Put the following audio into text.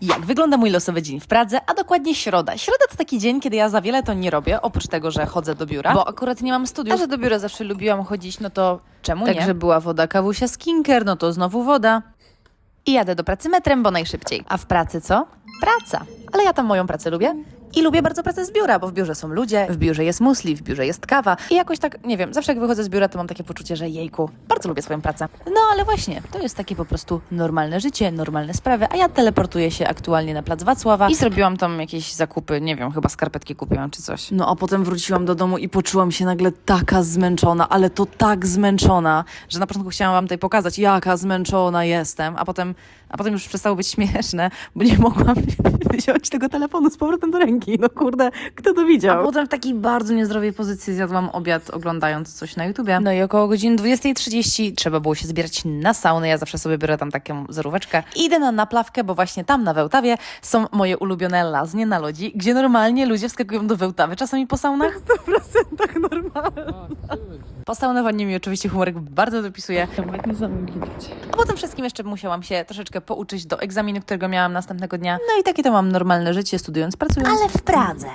Jak wygląda mój losowy dzień w Pradze, a dokładnie środa. Środa to taki dzień, kiedy ja za wiele to nie robię, oprócz tego, że chodzę do biura, bo akurat nie mam studiów. A że do biura zawsze lubiłam chodzić, no to czemu nie? Także była woda kawusia skinker, no to znowu woda. I jadę do pracy metrem, bo najszybciej. A w pracy co? Praca. Ale ja tam moją pracę lubię. I lubię bardzo pracę z biura, bo w biurze są ludzie, w biurze jest musli, w biurze jest kawa. I jakoś tak, nie wiem, zawsze jak wychodzę z biura, to mam takie poczucie, że jejku, bardzo lubię swoją pracę. No ale właśnie, to jest takie po prostu normalne życie, normalne sprawy, a ja teleportuję się aktualnie na plac Wacława i zrobiłam tam jakieś zakupy, nie wiem, chyba skarpetki kupiłam czy coś. No a potem wróciłam do domu i poczułam się nagle taka zmęczona, ale to tak zmęczona, że na początku chciałam wam tutaj pokazać, jaka zmęczona jestem, a potem, a potem już przestało być śmieszne, bo nie mogłam wziąć tego telefonu z powrotem do ręki. No kurde, kto to widział? A potem w takiej bardzo niezdrowej pozycji zjadłam obiad oglądając coś na YouTubie. No i około godziny 20.30 trzeba było się zbierać na saunę. Ja zawsze sobie biorę tam taką zeróweczkę. Idę na naplawkę, bo właśnie tam na Wełtawie są moje ulubione laznie na lodzi, gdzie normalnie ludzie wskakują do Wełtawy czasami po saunach. 100% normalne. Po saunowaniu mi oczywiście humorek bardzo dopisuje. A potem wszystkim jeszcze musiałam się troszeczkę pouczyć do egzaminu, którego miałam następnego dnia. No i takie to mam normalne życie, studiując, pracując. Ale w Pradze.